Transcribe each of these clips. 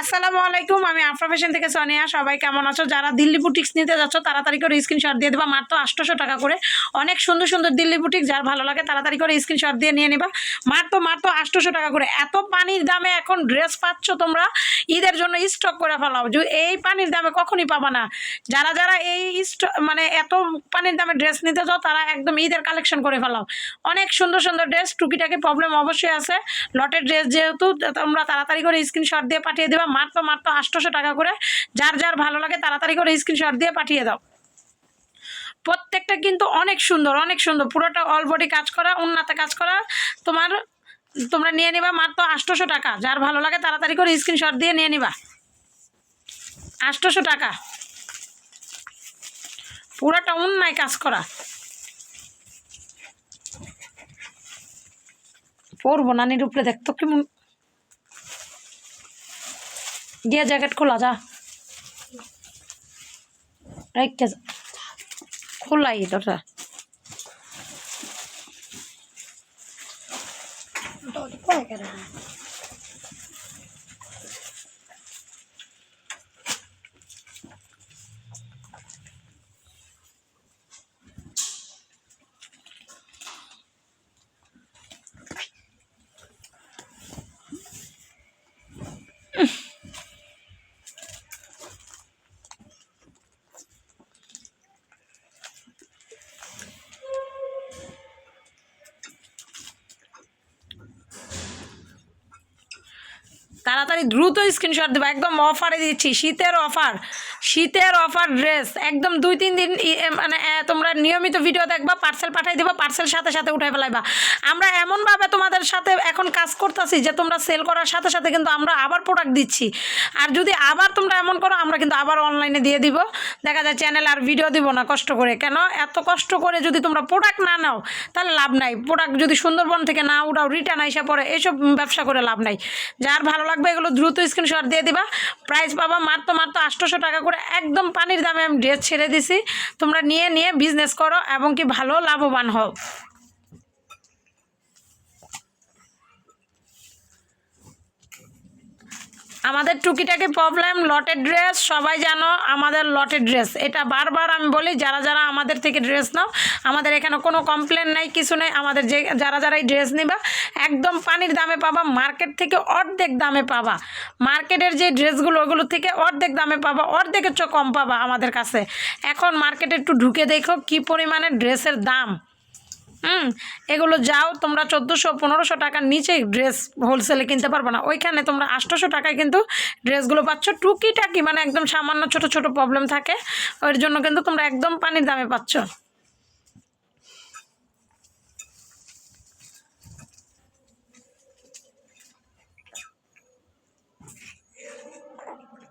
আসসালামু আলাইকুম, আমি আফরা থেকে সোনিয়া। সবাই কেমন আছো? যারা দিল্লি বুটিক্স নিতে যাচ্ছ, তাড়াতাড়ি করে স্ক্রিনশট দিয়ে দেবা। মাত্র আটশোশো টাকা করে। অনেক সুন্দর সুন্দর দিল্লি বুটিক যার ভালো লাগে তাড়াতাড়ি করে স্ক্রিনশট দিয়ে নিয়ে নিবা। মাত্র মাত্র আটশোশো টাকা করে। এত পানির দামে এখন ড্রেস পাচ্ছ তোমরা, ঈদের জন্য স্টক করে ফেলাও। যে এই পানির দামে কখনই পাবা না। যারা যারা এই স্টক মানে এত পানির দামে ড্রেস নিতে যাও, তারা একদম ঈদের কালেকশন করে ফেলাও। অনেক সুন্দর সুন্দর ড্রেস, টুকিটাকি প্রবলেম অবশ্যই আছে। লটের ড্রেস যেহেতু তোমরা তাড়াতাড়ি করে স্ক্রিনশট দিয়ে পাঠিয়ে দেবা মাত্র মাত্র আটশোশো টাকা করে। যার যার ভালো লাগে তাড়াতাড়ি করে স্ক্রিনশট দিয়ে পাঠিয়ে দাও। প্রত্যেকটা কিন্তু অনেক সুন্দর অনেক সুন্দর। পুরোটা অল বডি কাজ করা, উন্নতে কাজ করা। তোমার, তোমরা নিয়ে নিবা মাত্র আটশোশো টাকা। যার ভালো লাগে তাড়াতাড়ি করে স্ক্রিনশট দিয়ে নিয়ে নিবা। আটশোশো টাকা। পুরোটা উন্নায় কাজ করা। পরবো নানির উপরে দেখতো কেমন গিয়ে জ্যাকেট খোলা যা। রেখে যা। খোলাই তোটা তাড়াতাড়ি দ্রুত স্ক্রিনশট দেবো, একদম অফারে দিচ্ছি, শীতের অফার শীতের অফার ড্রেস একদম দুই তিন দিন মানে তোমরা নিয়মিত ভিডিও দেখবা পার্সেল পাঠাই দেবা পার্সেল সাথে সাথে উঠাই ফেলাইবা। আমরা এমনভাবে তোমাদের সাথে এখন কাজ করতেছি যে তোমরা সেল করার সাথে সাথে কিন্তু আমরা আবার প্রোডাক্ট দিচ্ছি। আর যদি আবার তোমরা এমন করো, আমরা কিন্তু আবার অনলাইনে দিয়ে দিব। দেখা যায় চ্যানেল আর ভিডিও দিব না, কষ্ট করে। কেন? এত কষ্ট করে যদি তোমরা প্রোডাক্ট না নাও, তাহলে লাভ নাই। প্রোডাক্ট যদি সুন্দরবন থেকে না উঠাও রিটার্ন আইসা পরে এইসব ব্যবসা করে লাভ নাই। যার ভালো লাগবে এগুলো দ্রুত স্ক্রিনশট দিয়ে দিবা। প্রাইস পাবা মাত্র মাত্র আটশোশো টাকা করে একদম পানির দামে আমি ড্রেস ছেড়ে দিছি। তোমরা নিয়ে নিয়ে বিজনেস করো এবং কি ভালো লাভবান হও। আমাদের টুকিটাকি প্রবলেম, লটের ড্রেস সবাই জানো আমাদের লটের ড্রেস এটা বারবার আমি বলি, যারা যারা আমাদের থেকে ড্রেস নাও, আমাদের এখানে কোনো কমপ্লেন নাই, কিছু নেই, আমাদের যে, যারা যারা এই ড্রেস নিবা, একদম পানির দামে পাবা মার্কেট থেকে অর্ধেক দামে পাবা। মার্কেটের যে ড্রেসগুলো ওগুলো থেকে অর্ধেক দামে পাবা, অর্ধেকের চেয়ে কম পাবা আমাদের কাছে। এখন মার্কেটে একটু ঢুকে দেখো কি পরিমাণে ড্রেসের দাম। হুম, এগুলো যাও, তোমরা চোদ্দোশো, পনেরোশো টাকার নিচে ড্রেস হোলসেলে কিনতে পারবে না। ওইখানে তোমরা আটশোশো টাকায় কিন্তু ড্রেসগুলো পাচ্ছ। টুকিটাকি মানে একদম সামান্য ছোট ছোট প্রবলেম থাকে। ওর জন্য কিন্তু তোমরা একদম পানির দামে পাচ্ছ।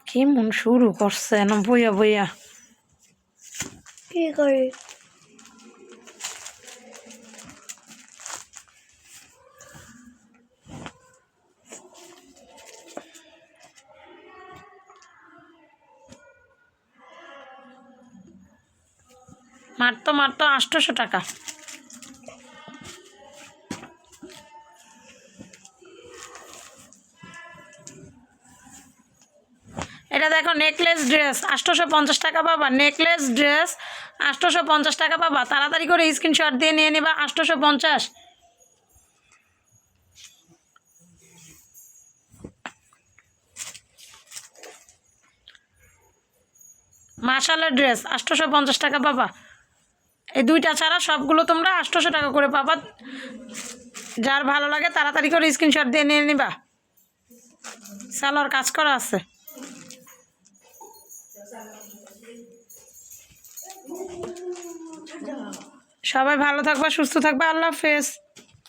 কেমন শুরু করছে, না বইয়া বইয়া। কি করি? মাত্র মাত্র আটশোশো টাকা। এটা দেখো নেকলেস ড্রেস আটশোশো পঞ্চাশ টাকা পাবা। নেকলেস ড্রেস আটশোশো পঞ্চাশ টাকা পাবা। তাড়াতাড়ি করে স্ক্রিনশট দিয়ে নিয়ে নিবা, আটশোশো পঞ্চাশ। মার্শালের ড্রেস আটশোশো পঞ্চাশ টাকা পাবা। এই দুইটা ছাড়া সবগুলো তোমরা আটশোশো টাকা করে পাবা। যার ভালো লাগে তাড়াতাড়ি করে স্ক্রিনশট দিয়ে নিয়ে নিবা। সালোয়ার কাজ করা আছে। সবাই ভালো থাকবা, সুস্থ থাকবা, আল্লাহ হাফেজ।